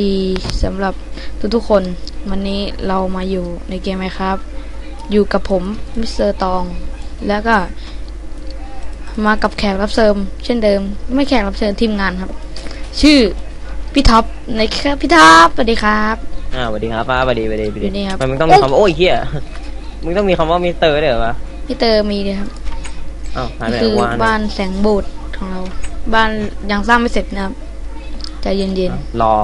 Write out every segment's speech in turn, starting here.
วัสดีสำหรับทุกๆคน วันนี้เรามาอยู่ในเกมไหมครับ อยู่กับผมมิสเตอร์ตอง แล้วก็มากับแขกรับเชิญเช่นเดิม ไม่แขกรับเชิญทีมงานครับ ชื่อพี่ท็อปในครับพี่ท็อปสวัสดีครับอ่าสวัสดีครับป้าสวัสดีสวัสดีสวัสสวัสดีครับมันมึงต้องมีคำว่าโอ้ยเฮียมึงต้องมีคำว่ามิสเตอร์ด้วยเหรอวะพี่เตอร์มีเลยครับอ้าวหายไปนี่ไหนคือวะบ้านแสงโบสถ์ของเรา บ้านยังสร้างไม่เสร็จนะครับใจเย็นรอ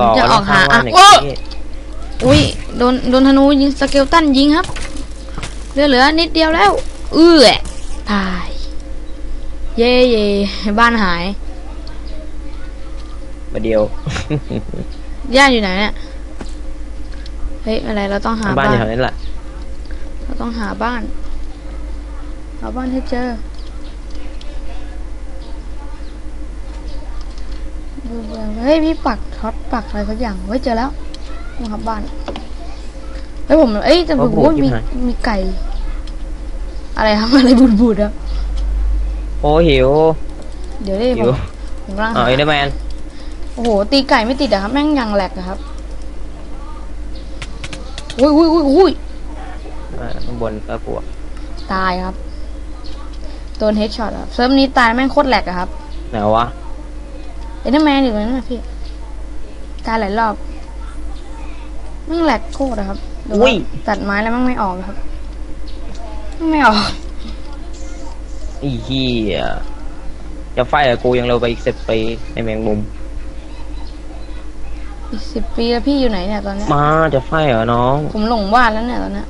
รอผมจะออกหาแล้วข้งว่อะนย่างนี้ๆอุ้ยโดนโดนธนูยิงสเกลตันยิงครับเหลือเหลือนิดเดียวแล้วเอื้อตาย เย่เย่บ้านหายมาเดียวย่าอยู่ไหนเนี่ยเฮ้ยอะไรเราต้องหาบ้าบ้านนอยู่แถวนั้นแหละเราต้องหาบ้านหาบ้านให้เจอ เฮ้ยพี่ปักท็อตปักอะไรสักอย่างเฮ้ยเจอแล้วมาครับบ้านเฮ้ยผมเอ้ยแต่ผมว่ามีมีไก่ อะไรครับอะไรบูดบูดๆอะโอ้หิวเดี๋ยวได้ผหิวมผมกำลังอ๋อหาเอเดอร์แมนโอ้โหตีไก่ไม่ติดอะครับแม่งยังแหลกอะครับอุ้ยอุ้ยอุ้ยอุ้ยอ่าข้างบนก็ปวกตายครับโดนเฮดช็อตครับเซิร์ฟนี้ตายแม่งโคตรแหลกอะครับไหนวะ เอ็นเดอร์แมนอยู่ตรงนั้นนะพี่ตายหลายรอบแม่งแหลกโคตรอะครับหรืว่าอุ้ยตัดไม้แล้วแม่งไม่ออกครับแม่งไม่ออกอีเฮียจะไฟกับกูยังเร็วไปอีกสิบปีในแมงมุม อีกสิบปีแล้วพี่อยู่ไหนเนี่ยตอนเนี้ยมาจะไฟเหรอน้อง ผมหลงว่านแล้วเนี่ยตอนเนี้ย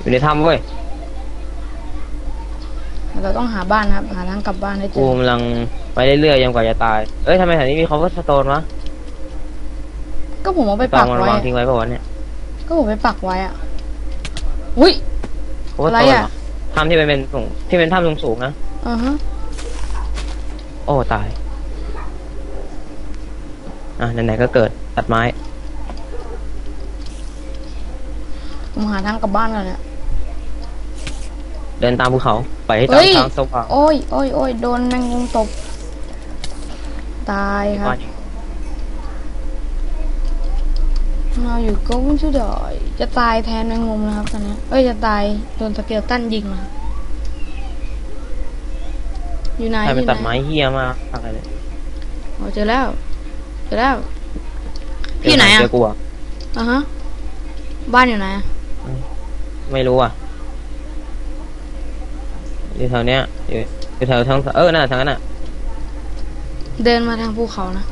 อยู่ในถ้ำเว้ย เราต้องหาบ้านครับ หาทางกลับบ้านให้เจกูอ กำลังไปเรื่อยๆยังกว่าจะตาย เอ้ยทำไมแถวนี้มีคอเวอร์สโตนวะก็ผมเอาไปตอปังกมันไว้วางทิ้งไว้ป่าวะเนี่ยก็ผมไปปักไว้อะอุ้ย คอเวอร์อะสไรโตนอะเหรอถ้ำที่มันเป็นสูงที่เป็นถ้ำสูงๆนะ อ่าฮะ โอ้ตาย อะไหนๆก็เกิดตัดไม้ ผมหาทางกลับบ้านก่อนเนี่ย เดินตามภูเขาไปให้เฮ้ตามยทางสว่างโอ้ยโอ้ยโอ้ยโดนแมงมุมตบ ตายครับ เราอยู่ going to die จะตายแทนแมงมุมนะครับตอนเนี้ยเอ้ยจะตายโดนสเกลตันยิงนะครับอยู่ไหนใครไปอยู่ตัดไหนไม้เฮียมากอะไรเลยโอ้เจอแล้ว เจอแล้ว พี่อยู่ไหนอะ เจอกูอะอะฮะ บ้านอยู่ไหนอะไม่รู้อะ อยู่แถวเนี้ยอยู่อยู่แถวทางเออน่ะทางนั้นน่ะ เดินมาทางภูเขานะ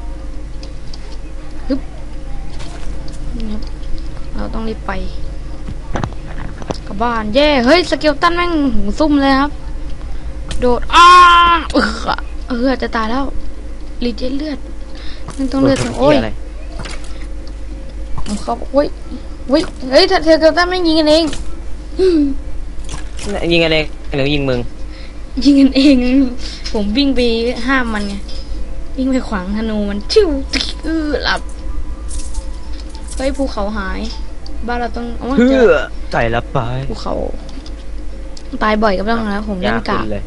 ฮึบนี่ครับเราต้องรีบไปกลับบ้านเย่เฮ้ยสเกลตันแม่งหูซุ่มเลยครับ โดดอ้าเออเออจะตายแล้วรีเจนเลือดมันต้องเลือดหี้โอ้ยอะไรผมเขาโอ้ยโอ้ยเฮ้ยถ้าเธอเกลตันแม่งยิงกันเอง ยิงอะไรหรือยิงมึง ยิงกันเอง ผมวิ่งไปห้ามมันไงวิ่งไปขวางธนูมันชิวติ๊กเออหลับเฮ้ยภูเขาหาย บ้านเราต้องเอาว่าเพื่เจออไก่ละไปภูเขาตายบ่อยก็ไม่ต้องแล้วผมเล่นกากขึ้เลย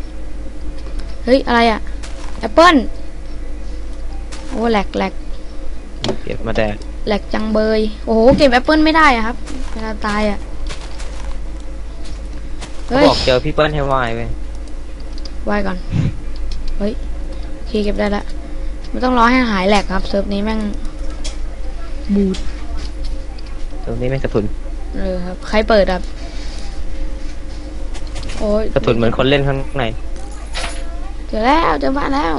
เฮ้ย อะไรอะแอปเปิ้ลโอ้แหลกแหลกเก็บมาแต่แหลกจังเบย โอ้โห เก็บแอปเปิ้ลไม่ได้อะครับ เวลาตายอะ เฮ้ยบอกเจอพี่เปิ้ลให้วายไปไหวก่อน เฮ้ยโอเคเก็บได้ละไม่ต้องรอให้หายแหลกครับเซิร์ฟนี้แม่งบูดตรงนี้ไม่งกระสุนเออครับ ใครเปิดครับ โอ้ยกระสุนเหมือนคนเล่นข้างในเจอแล้วเจอบ้านแล้ว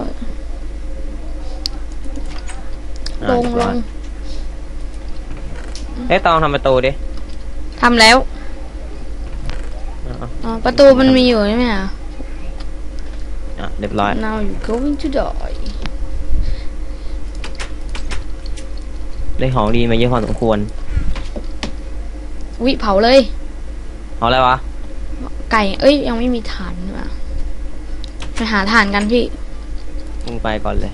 อ่าลงเรียบลร้อยงเอ้ยตองทำประตูดิทำแล้ว อ่าอ๋อประตูมันมีอยู่ใช่ไหมอะอะเรียบร้อย now you going to die ได้ของดีมาเยอะพอสมควรวิเผาเลยเอาอะไรวะไก่เอ้ยยังไม่มีฐานนี่หว่ะไปหาฐานกันพี่มึงไปก่อนเลย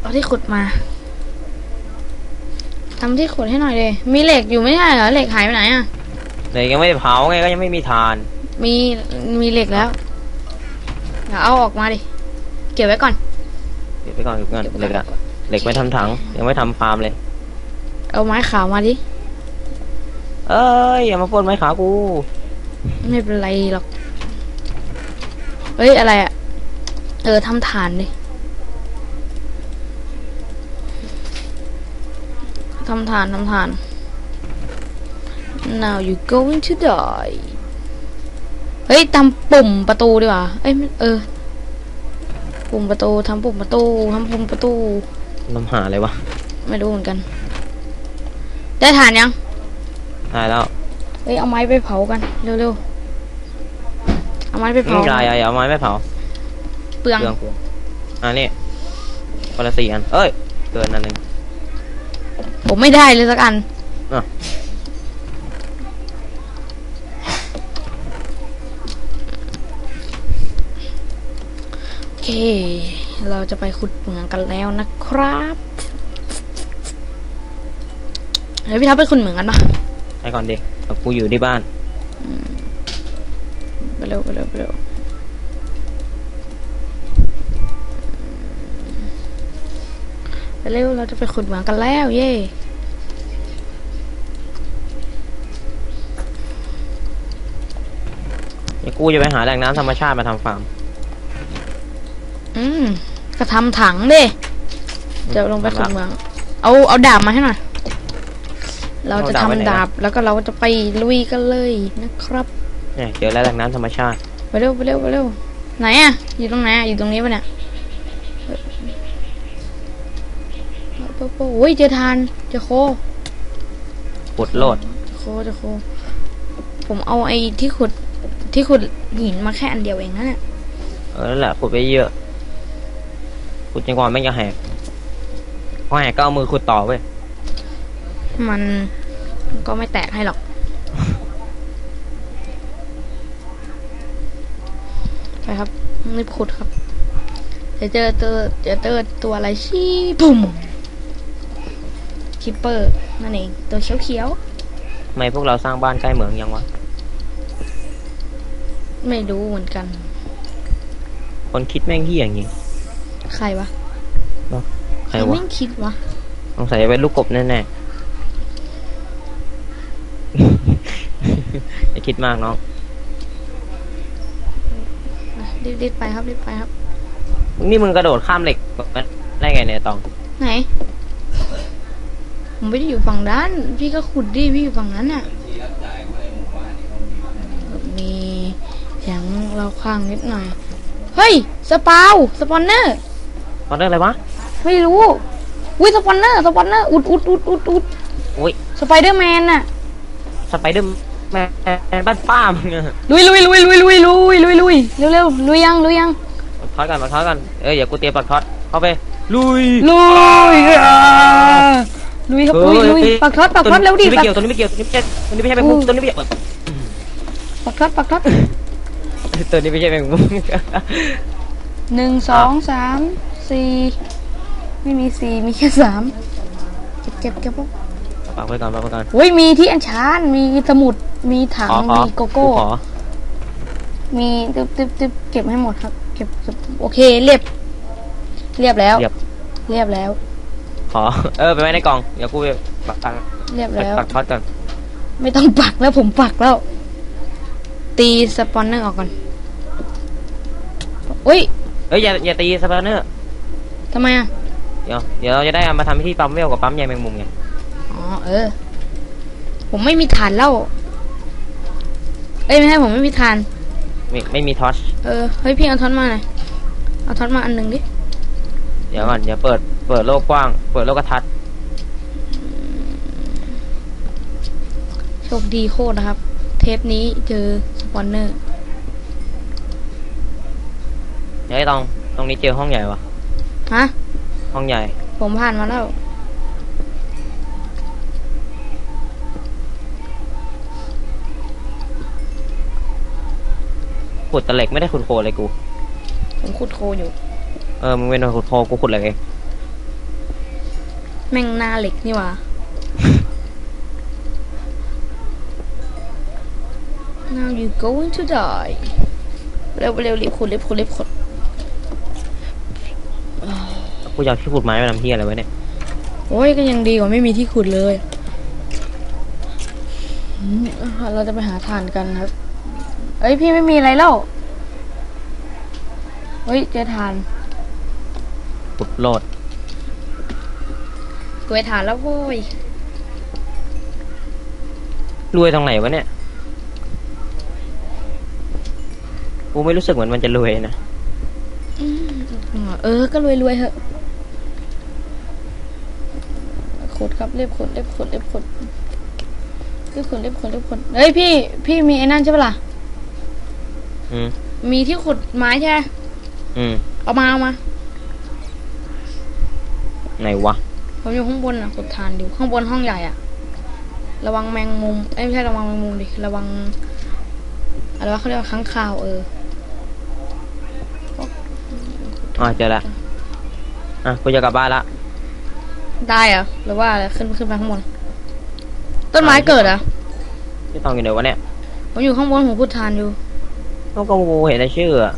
เอาที่ขุดมาทำที่ขุดให้หน่อยเลยมีเหล็กอยู่ไม่ใช่เหรอเหล็กหายไปไหนอะเดี๋ยวยังไม่ได้เผาไงก็ยังไม่มีทาน มีมีเหล็กแล้วเดี๋ยวเอาออกมาดิ เก็บไว้ก่อนเดี๋ยวไปก่อนเก็บก่อนเลยอะเหล็กไม่ทำถัง ยังไม่ทำฟาร์มเลย เอาไม้ขาวมาดิ เอ้ยอย่ามาพ่นไม้ขากู ไม่เป็นไรหรอก เฮ้ย อะไรอะเออทำฐานดิทำฐานทำฐาน now you going to die เฮ้ยทำปุ่มประตูดีกว่า เอ้ยไม่เออ ปุ่มประตูทำปุ่มประตูทำปุ่มประตูน้ำหาเลยวะ ไม่รู้เหมือนกัน ได้ฐานยังได้แล้วเฮ้ยเอาไม้ไปเผากันเร็วๆ เอาไม้ไปไม่เผาเป็นไรอย่าเอาไม้ไม่เผาเปลือง เปลืองเปลืองอ่านี่คนละสี่อัน เอ้ย เกินอันหนึ่งผมไม่ได้เลยสักอัน อะ เคเราจะไปขุดเหมืองกันแล้วนะครับเฮ้ยพี่ทับไปขุดเหมืองกันปะให้ก่อนดิเอากูอยู่ที่บ้านไปเร็วไปเร็วไปเร็วไปเร็วเราจะไปขุดเหมืองกันแล้ว เย่เดี๋ยวกูจะไปหาแหล่งน้ำธรรมชาติมาทำฟาร์ม อืมก็ทำถังดิเดี๋ยวลงไปขุดเหมือง เอาเอาดาบมาให้หน่อย เราจะทำดาบแล้วก็เราจะไปลุยกันเลยนะครับเนี่ยเจอแล้วแหล่งน้ำธรรมชาติ ไปเร็วไปเร็วไปเร็วไหนอะอยู่ตรงไหนอะอยู่ตรงนี้ปะเนี่ยเฮ้ยโป๊ะโป๊ะโอ้ยเจอทานเจอโคขุดโลดเจอโคเจอโค ผมเอาไอ้ที่ขุดที่ขุดหินมาแค่อันเดียวเองนะเนี่ย เออนั่นแหละขุดไปเยอะ ขุดจนกว่าแม่งจะแหกพอแหกก็เอามือขุดต่อเว้ยมันก็ไม่แตกให้หรอก ไปครับรีบขุดครับจะเจอตัวจะเจอตัวอะไรชี้ปุ่มคิปเปอร์นั่นเองตัวเขียวทำไมพวกเราสร้างบ้านใกล้เหมืองยังวะๆไม่รู้เหมือนกัน คนคิดแม่งเฮี้ยอย่างงี้ ใครวะใครใครวะไม่คิดวะสงสัยจะเป็นลูกกบแน่ๆอย่าคิดมากน้องอะรีบๆไปครับรีบไปครับ นี่มึงกระโดดข้ามเหล็กได้ไงเนี่ยตอง ไหน ผมไม่ได้อยู่ฝั่งด้าน พี่ก็ขุดดิพี่อยู่ฝั่งนั้นน่ะมีเสียงเราข้างนิดหน่อย เฮ้ย สปาว สปอนเนอร์ ตอนเรื่องอะไรวะไม่รู้อุ้ยสปอนเนอร์สปอนเนอร์อุดอุดอุดอุดอุดอุ้ยสไปเดอร์แมนน่ะสไปเดอร์แมนบ้านป้ามึงอะลุยลุยลุยลุยลุยลุยลุยลุยเร็วเร็วลุยยังลุยยังปักทอดกันปักทอดกันเอ้ยอย่ากูเตรียมปักทอดเข้าไปลุยลุยอ่าลุยครับลุยลุยปักทอดปักทอดเร็วดิตัวนี้ปัไม่กเกี่ยวตัวนี้ไม่เกี่ยวตัวนี้ไม่ใช่ตัวนี้ไม่ใช่แมงมุมอู้ตัวนี้ไม่เกี่ยวปักทอดปักทอดตัวนี้ไม่ใช่แมงมุมหนึ่งสองสาม สี่ไม่มีสี่มีแค่สามเก็บเก็บเก็บปักไว้ก่อนปักไว้ก่อนอุ้ยมีที่อัญชันมีสมุดมีถังขอขอมีโกโก้ ขอมีตึ๊บตึ๊บตึ๊บเก็บให้หมดครับเก็บเก็บโอเคเรียบ เรียบแล้ว เรียบเรียบแล้ว ขอ เออไปไว้ในกล่องเดี๋ยวกูไปปักตังเรียบปักแล้วปักทอดก่อนไม่ต้องปักแล้วผมปักแล้ว ตีสปอนเนอร์ออกก่อนอุ้ยเอ้ยอย่าอย่าตีสปาเนอร์ ทำไมอะ เดี๋ยวเดี๋ยวเราจะได้เอามาทำที่ปั๊มเวลกับปั๊มใยแมงมุมไงอ๋อเออ ผมไม่มีฐานเหล่าเอ้ยไม่ใช่ผมไม่มีฐาน ไม่ไม่มีทอชเออเฮ้ยพี่เอาท็อตมาหน่อยเอาท็อตมาอันหนึ่งดิเดี๋ยวก่อนเดี๋ยวเปิดเปิดโลกกว้าง เปิดโลกกระทัดโชคดีโคตรนะครับ เทปนี้เจอสปอนเนอร์เดี๋ยวไอ้ตองตรงนี้เจอห้องใหญ่วะ ฮะ ห้องใหญ่ ผมผ่านมาแล้ว ขุดแตะเหล็กไม่ได้ขุดโคเลยกู ผมขุดโคอยู่ เออ มึงเป็นคนขุดโคกูขุดเหล็กเอง แม่งหน้าเหล็กนี่หว่า Now you going to die เร็วเร็วรีบขุดรีบขุดรีบขุด กูกูจะเอาที่ขุดไม้ไปทำที่อะไรไว้เนี่ยโอ้ยก็ยังดีกว่าไม่มีที่ขุดเลยอืมอะเราจะไปหาถ่านกันครับ เอ้ยพี่ไม่มีอะไรแล้วเฮ้ยเจอถ่านขุดโลดกูไปถ่านแล้วโว้ยรวยตรงไหนวะเนี่ย กูไม่รู้สึกเหมือนมันจะรวยนะ เออ ก็รวยรวยๆเหอะ ขุดครับเรียบขุดเรียบขุดเรียบขุดเรียบขุดเรียบขุดเรียบขุดเฮ้ยพี่พี่มีไอ้นั่นใช่ปะล่ะอืมมีที่ขุดไม้ใช่ไหมอืมเอามาเอามาไหนวะผมอยู่ข้างบนอะขุดทานอยู่ข้างบนห้องใหญ่อะ ระวังแมงมุมเอ้ยไม่ใช่ระวังแมงมุมดิระวังอะไรวะเขาเรียกว่าค้างคาวเอออ่าเจอละอะกูจะกลับบ้านละ ได้เหรอหรือว่าอะไรขึ้นขึ้นไปข้างบน ต้นไม้เกิดเหรอะพี่ตองอยู่ไหนวะเนี่ยผมอยู่ข้างบนผมขุดทานอยู่ก็กูเห็นแต่ชื่ออะ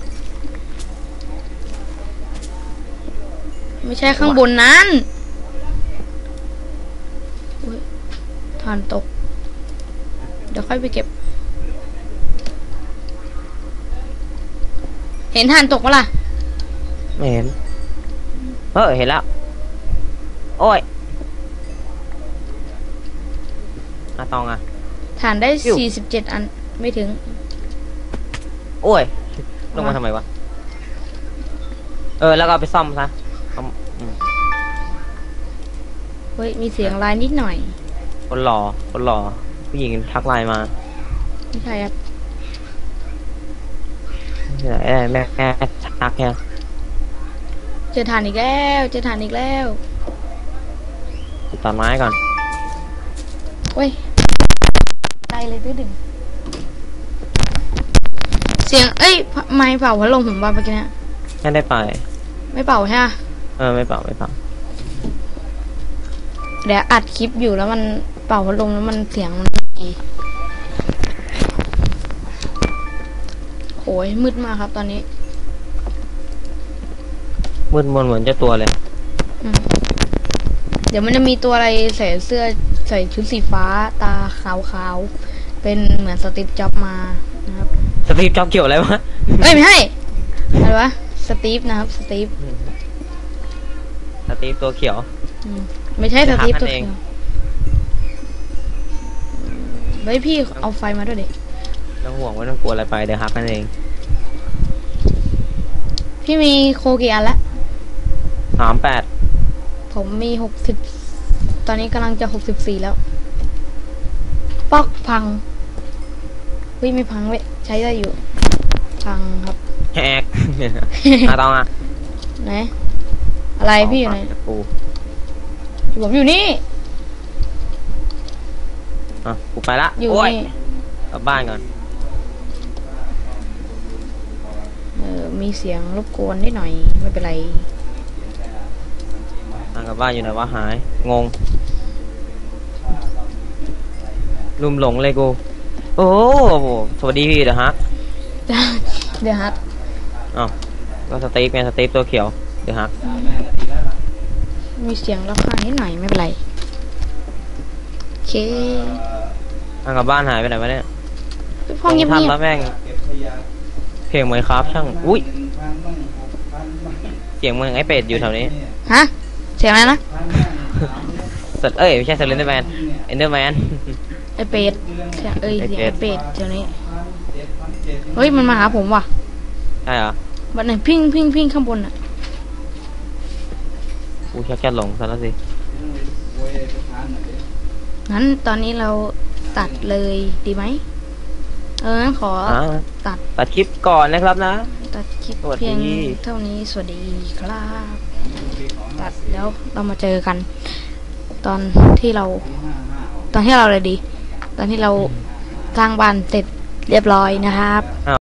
ไม่ใช่ข้างบนนั้นอุ๊ยทานตก เดี๋ยวค่อยไปเก็บ เห็นทานตกปะล่ะ ไม่เห็น เออเห็นแล้ว โอ้ยอะตองอะฐานได้อยู่สี่สิบเจ็ดอันไม่ถึง โอ้ย ลงมามาทำไมวะ เออ แล้วก็เอาไปซ่อมซะเอาอืมเฮ้ย มีเสียงลายนิดหน่อยคนหล่อคนหล่อผู้หญิงทักไลน์มาไม่ใช่ครับไม่ใช่ไอ้แม่แม่ทักแค่เจอฐานอีกแล้ว เจอฐานอีกแล้ว ตัดไม้ก่อนเว้ยได้เลยตื้อดึงเสียง เอ้ย ไม้เป่าพัดลมผมบ้าเมื่อกี้เนะไม่ได้ไป ไม่เป่าใช่ไหมเออ ไม่เป่า ไม่เป่า เดี๋ยวอัดคลิปอยู่แล้วมันเป่าพัดลมแล้วมันเสียงมันไม่ดีโอ้ยมืดมากครับตอนนี้ มืดมนเหมือนเจ้าตัวเลย อืม เดี๋ยวมันจะมีตัวอะไรใส่เสื้อใส่ชุดสีฟ้าตาขาวๆ เป็นเหมือนสติปจ็อบมานะครับ สตีฟจ็อบเกี่ยวอะไรวะเอ้ยไม่ใช่อะไรวะสตีฟนะครับสตีฟสตีฟตัวเขียว อืมไม่ใช่สเดี๋ยวตีฟหากัตัวนเองเดียวเฮ้ยพี่เอาไฟมาด้วยดิไม่ต้องห่วงไม่ต้องกลัวอะไรไปเดี๋ยวฮักนั่นเอง พี่มีโคกี่อันละสามแปด ผมมีหกสิบตอนนี้กำลังจะหกสิบสี่แล้วป๊อกพังเฮ้ยไม่พังเว้ยใช้ได้อยู่ พังครับแฮกอะตองอะไหนอะไรพี่อยู่ไหนกูผมอยู่นี่อะกูไปละอยู่โอ้ยนี่กลับบ้านก่อนเออมีเสียงรบกวนนิดหน่อยไม่เป็นไร ทางกลับบ้านอยู่ไหนวะหาย งง ลุมหลงเลยกู โอ้โหสวัสดีพี่เดี๋ยวฮักเดี๋ยวฮัทอ้าวก็สตีฟไงสตีฟตัวเขียวเดี๋ยวฮักมีเสียงรับข้างนิดหน่อยไม่เป็นไรโอเคทางกลับบ้านหายไปไหนวะเนี่ยห้องเงียบทำเงียแล้วแม่ง เพลงไหมครับช่าง อุ้ย เสียงมึงไอ้เป็ดอยู่แถวนี้ ฮะเสียงอะไรนะสดเอ้ยไม่ใช่สเลนเดอร์แมนเอนเดอร์แมน ไอเป็ดเสียงเอ้ยไอ้เสียงเป็ไอด เป็ดเดี๋ยวนี้เฮ้ยมันมาหาผมว่ะใช่เหรอบันไหนพิ้งพิ้งพิ้งข้างบนอะกูชักจะหลงซะแล้วสิงั้นตอนนี้เราตัดเลยดีไหมเอองั้นขออ่าตัดตัดคลิปก่อนนะครับนะ ตัดคลิปสวัสดี เพียงเท่านี้สวัสดีครับ ตัดแล้วเรามาเจอกัน ตอนที่เรา ตอนที่เราเลยดี ตอนที่เราสร้างบ้านเสร็จเรียบร้อยนะครับ